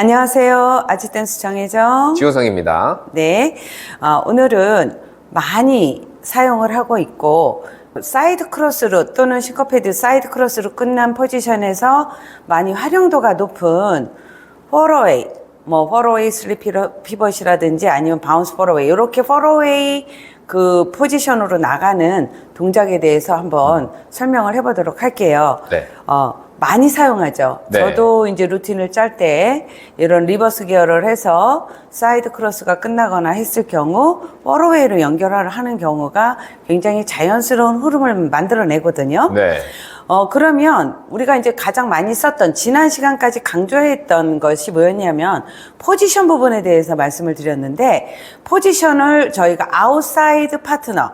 안녕하세요. 아지댄스 정혜정. 지호성입니다. 네. 어, 오늘은 많이 사용을 하고 있고, 사이드 크로스로 또는 싱커패드 사이드 크로스로 끝난 포지션에서 많이 활용도가 높은 포러웨이, 뭐 포러웨이 슬립 피벗이라든지 아니면 바운스 포러웨이 이렇게 포러웨이 그 포지션으로 나가는 동작에 대해서 한번 설명을 해보도록 할게요. 네. 어, 많이 사용하죠. 네. 저도 이제 루틴을 짤 때 이런 리버스 기어를 해서 사이드 크로스가 끝나거나 했을 경우 포러웨이로 연결을 하는 경우가 굉장히 자연스러운 흐름을 만들어내거든요. 네. 어, 그러면 우리가 이제 가장 많이 썼던 지난 시간까지 강조했던 것이 뭐였냐면 포지션 부분에 대해서 말씀을 드렸는데 포지션을 저희가 아웃사이드 파트너,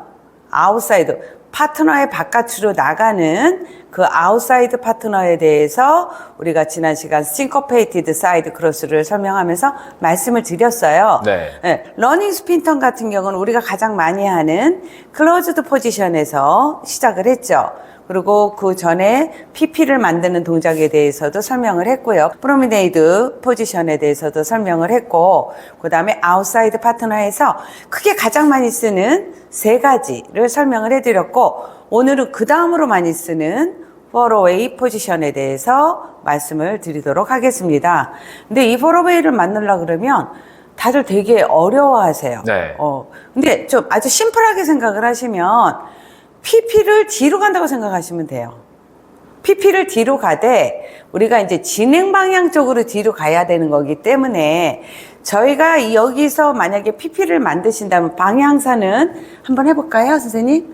아웃사이드 파트너의 바깥으로 나가는 그 아웃사이드 파트너에 대해서 우리가 지난 시간 싱커페이티드 사이드 크로스를 설명하면서 말씀을 드렸어요. 네. 네, 러닝 스핀턴 같은 경우는 우리가 가장 많이 하는 클로즈드 포지션에서 시작을 했죠. 그리고 그 전에 PP를 만드는 동작에 대해서도 설명을 했고요. 프로미네이드 포지션에 대해서도 설명을 했고, 그 다음에 아웃사이드 파트너에서 크게 가장 많이 쓰는 세 가지를 설명을 해드렸고, 오늘은 그 다음으로 많이 쓰는 포로웨이 포지션에 대해서 말씀을 드리도록 하겠습니다. 근데 이 포로웨이를 만들려 그러면 다들 되게 어려워하세요. 네. 어, 근데 좀 아주 심플하게 생각을 하시면 PP를 뒤로 간다고 생각하시면 돼요. PP를 뒤로 가되 우리가 이제 진행 방향 쪽으로 뒤로 가야 되는 거기 때문에 저희가 여기서 만약에 PP를 만드신다면 방향사는 한번 해볼까요, 선생님?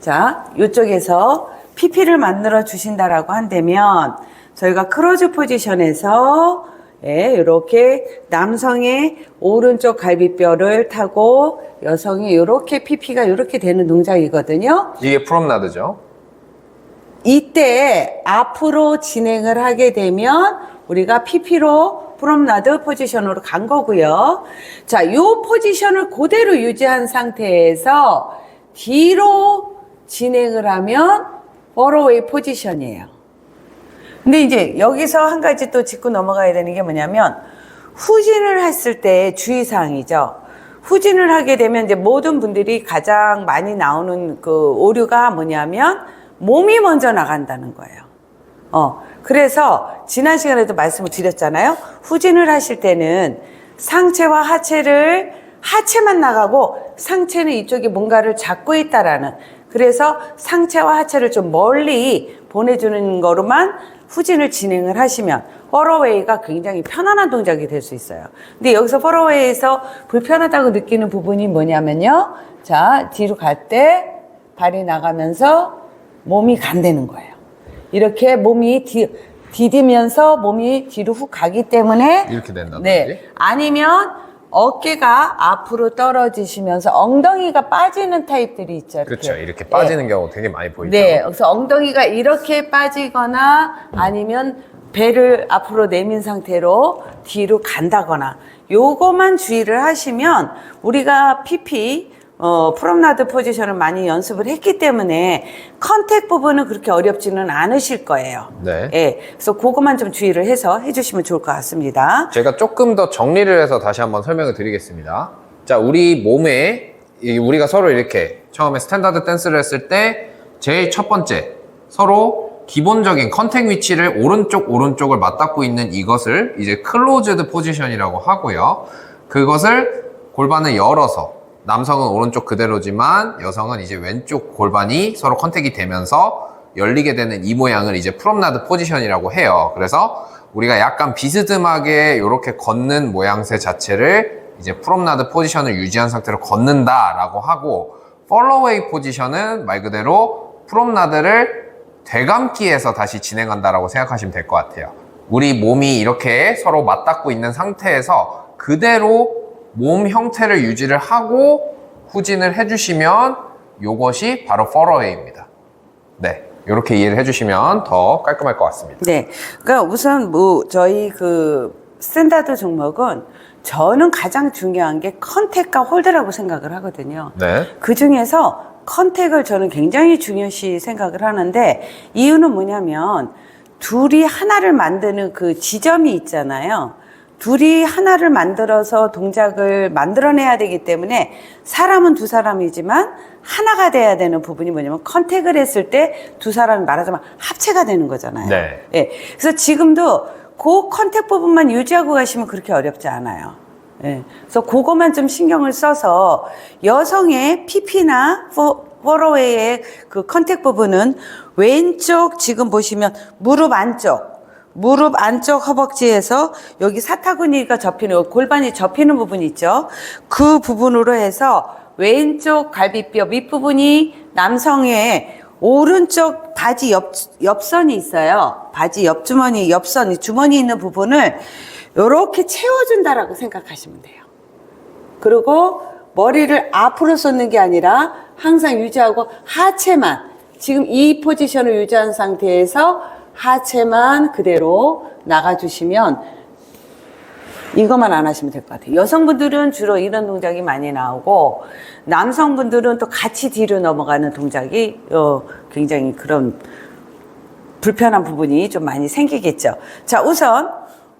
자, 이쪽에서 PP를 만들어 주신다라고 한다면 저희가 크로즈 포지션에서 예, 이렇게 남성의 오른쪽 갈비뼈를 타고 여성이 이렇게 PP가 이렇게 되는 동작이거든요. 이게 프롬나드죠. 이때 앞으로 진행을 하게 되면 우리가 PP로 프롬나드 포지션으로 간 거고요. 자, 요 포지션을 그대로 유지한 상태에서 뒤로 진행을 하면 포로웨이 포지션이에요. 근데 이제 여기서 한 가지 또 짚고 넘어가야 되는 게 뭐냐면 후진을 했을 때 주의사항이죠. 후진을 하게 되면 이제 모든 분들이 가장 많이 나오는 그 오류가 뭐냐면 몸이 먼저 나간다는 거예요. 어, 그래서 지난 시간에도 말씀을 드렸잖아요. 후진을 하실 때는 상체와 하체를 하체만 나가고 상체는 이쪽에 뭔가를 잡고 있다라는 그래서 상체와 하체를 좀 멀리 보내주는 거로만 후진을 진행을 하시면 퍼러웨이가 굉장히 편안한 동작이 될 수 있어요. 근데 여기서 퍼러웨이에서 불편하다고 느끼는 부분이 뭐냐면요. 자, 뒤로 갈 때 발이 나가면서 몸이 간다는 거예요. 이렇게 몸이 뒤, 디디면서 몸이 뒤로 훅 가기 때문에 이렇게 된다든지. 네. 아니면 어깨가 앞으로 떨어지시면서 엉덩이가 빠지는 타입들이 있죠. 이렇게. 그렇죠. 이렇게 빠지는 경우 되게 많이 보이죠. 네, 그래서 엉덩이가 이렇게 빠지거나 아니면 배를 앞으로 내민 상태로 뒤로 간다거나 요거만 주의를 하시면 우리가 PP 어, 프롬나드 포지션을 많이 연습을 했기 때문에 컨택 부분은 그렇게 어렵지는 않으실 거예요. 네. 예, 그래서 그것만 좀 주의를 해서 해주시면 좋을 것 같습니다. 제가 조금 더 정리를 해서 다시 한번 설명을 드리겠습니다. 자, 우리 몸에 이 우리가 서로 이렇게 처음에 스탠다드 댄스를 했을 때 제일 첫 번째 서로 기본적인 컨택 위치를 오른쪽 오른쪽을 맞닿고 있는 이것을 이제 클로즈드 포지션이라고 하고요. 그것을 골반을 열어서 남성은 오른쪽 그대로지만 여성은 이제 왼쪽 골반이 서로 컨택이 되면서 열리게 되는 이 모양을 이제 프롬나드 포지션이라고 해요. 그래서 우리가 약간 비스듬하게 이렇게 걷는 모양새 자체를 이제 프롬나드 포지션을 유지한 상태로 걷는다라고 하고 폴로웨이 포지션은 말 그대로 프롬나드를 되감기해서 다시 진행한다라고 생각하시면 될 것 같아요. 우리 몸이 이렇게 서로 맞닿고 있는 상태에서 그대로 몸 형태를 유지를 하고 후진을 해주시면 이것이 바로 폴로웨이입니다. 네. 이렇게 이해를 해주시면 더 깔끔할 것 같습니다. 네. 그러니까 우선 뭐 저희 그 스탠다드 종목은 저는 가장 중요한 게 컨택과 홀드라고 생각을 하거든요. 네. 그 중에서 컨택을 저는 굉장히 중요시 생각을 하는데 이유는 뭐냐면 둘이 하나를 만드는 그 지점이 있잖아요. 둘이 하나를 만들어서 동작을 만들어내야 되기 때문에 사람은 두 사람이지만 하나가 돼야 되는 부분이 뭐냐면 컨택을 했을 때 두 사람이 말하자면 합체가 되는 거잖아요. 네. 예. 그래서 지금도 그 컨택 부분만 유지하고 가시면 그렇게 어렵지 않아요. 예. 그래서 그것만 좀 신경을 써서 여성의 PP나 포로웨이의 그 컨택 부분은 왼쪽 지금 보시면 무릎 안쪽 무릎 안쪽 허벅지에서 여기 사타구니가 접히는 골반이 접히는 부분 있죠. 그 부분으로 해서 왼쪽 갈비뼈 밑부분이 남성의 오른쪽 바지 옆, 옆선이 있어요. 바지 옆주머니, 옆선이 주머니 있는 부분을 이렇게 채워준다라고 생각하시면 돼요. 그리고 머리를 앞으로 쏟는 게 아니라 항상 유지하고 하체만 지금 이 포지션을 유지한 상태에서 하체만 그대로 나가주시면 이것만 안 하시면 될 것 같아요. 여성분들은 주로 이런 동작이 많이 나오고 남성분들은 또 같이 뒤로 넘어가는 동작이 어, 굉장히 그런 불편한 부분이 좀 많이 생기겠죠. 자, 우선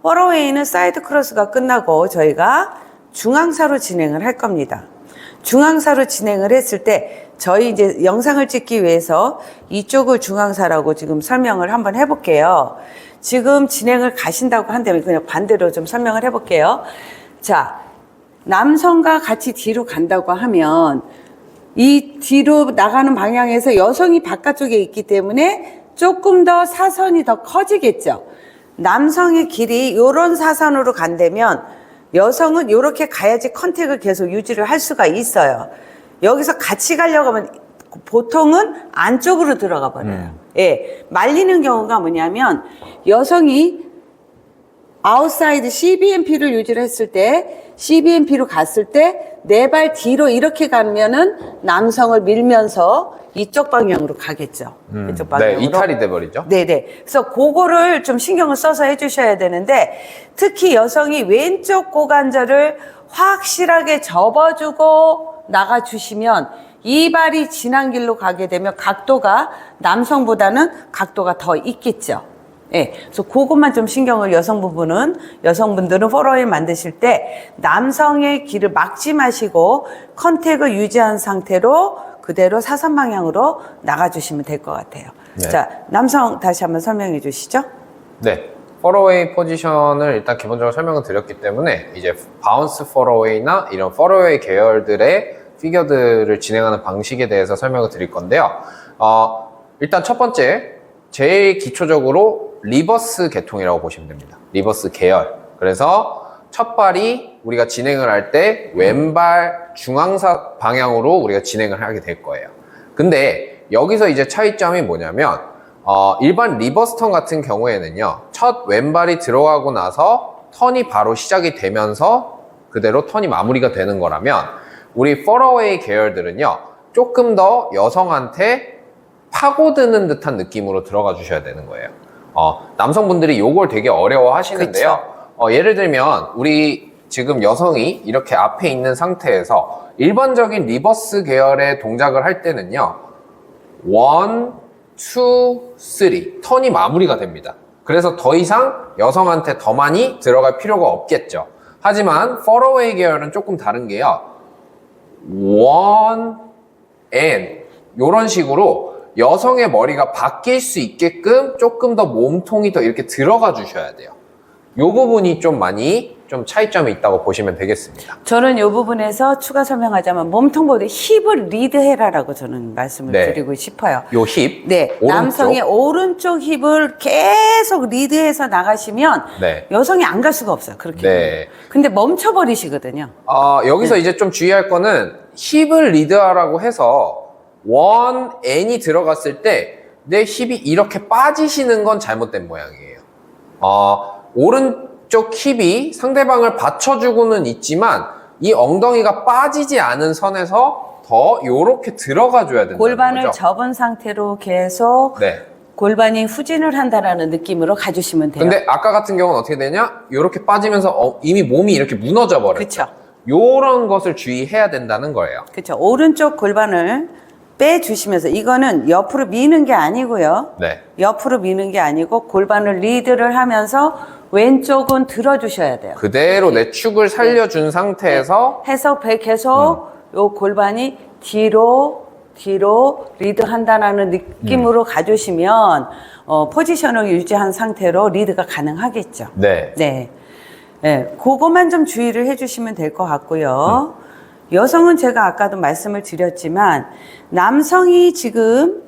워러웨이는 사이드 크로스가 끝나고 저희가 중앙사로 진행을 할 겁니다. 중앙사로 진행을 했을 때 저희 이제 영상을 찍기 위해서 이쪽을 중앙사라고 지금 설명을 한번 해볼게요. 지금 진행을 가신다고 한다면 그냥 반대로 좀 설명을 해볼게요. 자, 남성과 같이 뒤로 간다고 하면 이 뒤로 나가는 방향에서 여성이 바깥쪽에 있기 때문에 조금 더 사선이 더 커지겠죠. 남성의 길이 이런 사선으로 간다면 여성은 이렇게 가야지 컨택을 계속 유지를 할 수가 있어요. 여기서 같이 가려고 하면 보통은 안쪽으로 들어가 버려요. 예. 말리는 경우가 뭐냐면 여성이 아웃사이드 CBMP를 유지를 했을 때 CBMP로 갔을 때 네 발 뒤로 이렇게 가면은 남성을 밀면서 이쪽 방향으로 가겠죠. 음, 이쪽 네, 방향으로. 이탈이 돼버리죠. 네네. 그래서 그거를 좀 신경을 써서 해주셔야 되는데 특히 여성이 왼쪽 고관절을 확실하게 접어주고 나가주시면 이 발이 지난 길로 가게 되면 각도가 남성보다는 각도가 더 있겠죠. 예. 그래서 그것만 좀 신경을 여성 부분은 여성분들은 포로에 만드실 때 남성의 길을 막지 마시고 컨택을 유지한 상태로 그대로 사선 방향으로 나가 주시면 될 것 같아요. 네. 자, 남성 다시 한번 설명해 주시죠. 네. 포로웨이 포지션을 일단 기본적으로 설명을 드렸기 때문에 이제 바운스 포로웨이나 이런 포로웨이 계열들의 피겨들을 진행하는 방식에 대해서 설명을 드릴 건데요. 어, 일단 첫 번째, 제일 기초적으로 리버스 계통이라고 보시면 됩니다. 리버스 계열. 그래서 첫 발이 우리가 진행을 할 때 왼발 중앙사 방향으로 우리가 진행을 하게 될 거예요. 근데 여기서 이제 차이점이 뭐냐면 어, 일반 리버스 턴 같은 경우에는요, 첫 왼발이 들어가고 나서 턴이 바로 시작이 되면서 그대로 턴이 마무리가 되는 거라면 우리 퍼러웨이 계열들은요, 조금 더 여성한테 파고드는 듯한 느낌으로 들어가 주셔야 되는 거예요. 어, 남성분들이 요걸 되게 어려워 하시는데요. 어, 예를 들면, 우리 지금 여성이 이렇게 앞에 있는 상태에서 일반적인 리버스 계열의 동작을 할 때는요, 원, 투, 쓰리 턴이 마무리가 됩니다. 그래서 더 이상 여성한테 더 많이 들어갈 필요가 없겠죠. 하지만 퍼러웨이 계열은 조금 다른 게요. 원, 앤 이런 식으로 여성의 머리가 바뀔 수 있게끔 조금 더 몸통이 더 이렇게 들어가 주셔야 돼요. 요 부분이 좀 많이 좀 차이점이 있다고 보시면 되겠습니다. 저는 이 부분에서 추가 설명하자면 몸통보다 힙을 리드해라라고 저는 말씀을 네. 드리고 싶어요. 요 힙, 네, 오른쪽. 남성의 오른쪽 힙을 계속 리드해서 나가시면 네. 여성이 안 갈 수가 없어요. 그렇게. 네. 근데 멈춰버리시거든요. 어, 여기서 네. 이제 좀 주의할 거는 힙을 리드하라고 해서 원 N이 들어갔을 때 내 힙이 이렇게 빠지시는 건 잘못된 모양이에요. 어, 오른쪽 힙이 상대방을 받쳐주고는 있지만 이 엉덩이가 빠지지 않은 선에서 더 요렇게 들어가 줘야 된다는 골반을 거죠. 접은 상태로 계속 네. 골반이 후진을 한다라는 느낌으로 가주시면 돼요. 근데 아까 같은 경우는 어떻게 되냐? 요렇게 빠지면서 어, 이미 몸이 이렇게 무너져 버렸죠. 그쵸. 요런 것을 주의해야 된다는 거예요. 그렇죠. 오른쪽 골반을 빼주시면서 이거는 옆으로 미는 게 아니고요. 네. 옆으로 미는 게 아니고 골반을 리드를 하면서 왼쪽은 들어주셔야 돼요. 그대로 내 축을 살려준 상태에서 해서 배 계속 요 골반이 뒤로 뒤로 리드한다라는 느낌으로 가주시면 어, 포지션을 유지한 상태로 리드가 가능하겠죠. 네. 네. 네, 그것만 좀 주의를 해주시면 될 것 같고요. 여성은 제가 아까도 말씀을 드렸지만 남성이 지금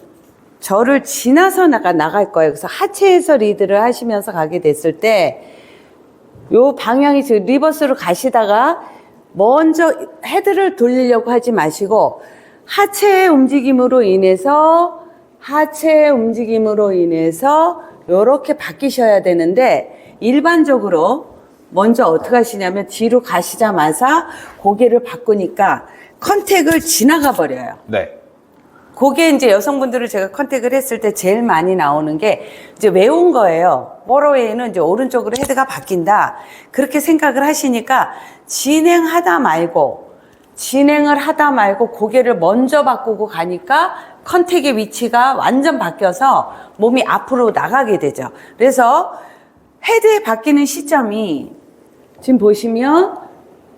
저를 지나서 나가 나갈 거예요. 그래서 하체에서 리드를 하시면서 가게 됐을 때 요 방향이 지금 리버스로 가시다가 먼저 헤드를 돌리려고 하지 마시고 하체의 움직임으로 인해서 하체의 움직임으로 인해서 요렇게 바뀌셔야 되는데 일반적으로 먼저 어떻게 하시냐면 뒤로 가시자마자 고개를 바꾸니까 컨택을 지나가 버려요. 네. 그게 이제 여성분들을 제가 컨택을 했을 때 제일 많이 나오는 게 이제 외운 거예요. 모로웨이는 이제 오른쪽으로 헤드가 바뀐다. 그렇게 생각을 하시니까 진행하다 말고 진행을 하다 말고 고개를 먼저 바꾸고 가니까 컨택의 위치가 완전 바뀌어서 몸이 앞으로 나가게 되죠. 그래서 헤드에 바뀌는 시점이 지금 보시면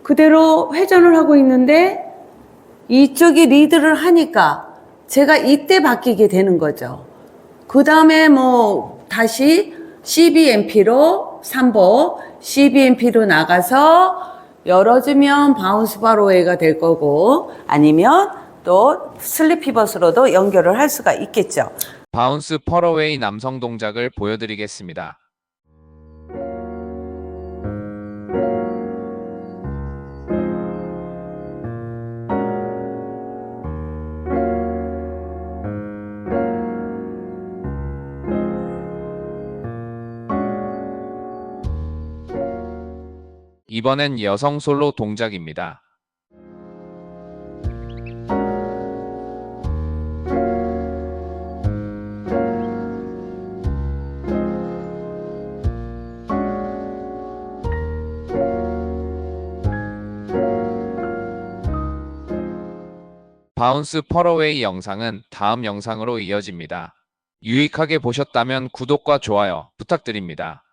그대로 회전을 하고 있는데 이쪽이 리드를 하니까 제가 이때 바뀌게 되는 거죠. 그 다음에 뭐 다시 CBMP로 3보 CBMP로 나가서 열어주면 바운스 바로웨이가 될 거고 아니면 또 슬립 피벗으로도 연결을 할 수가 있겠죠. 바운스 펄어웨이 남성 동작을 보여드리겠습니다. 이번엔 여성 솔로 동작입니다. 바운스 펄어웨이 영상은 다음 영상으로 이어집니다. 유익하게 보셨다면 구독과 좋아요 부탁드립니다.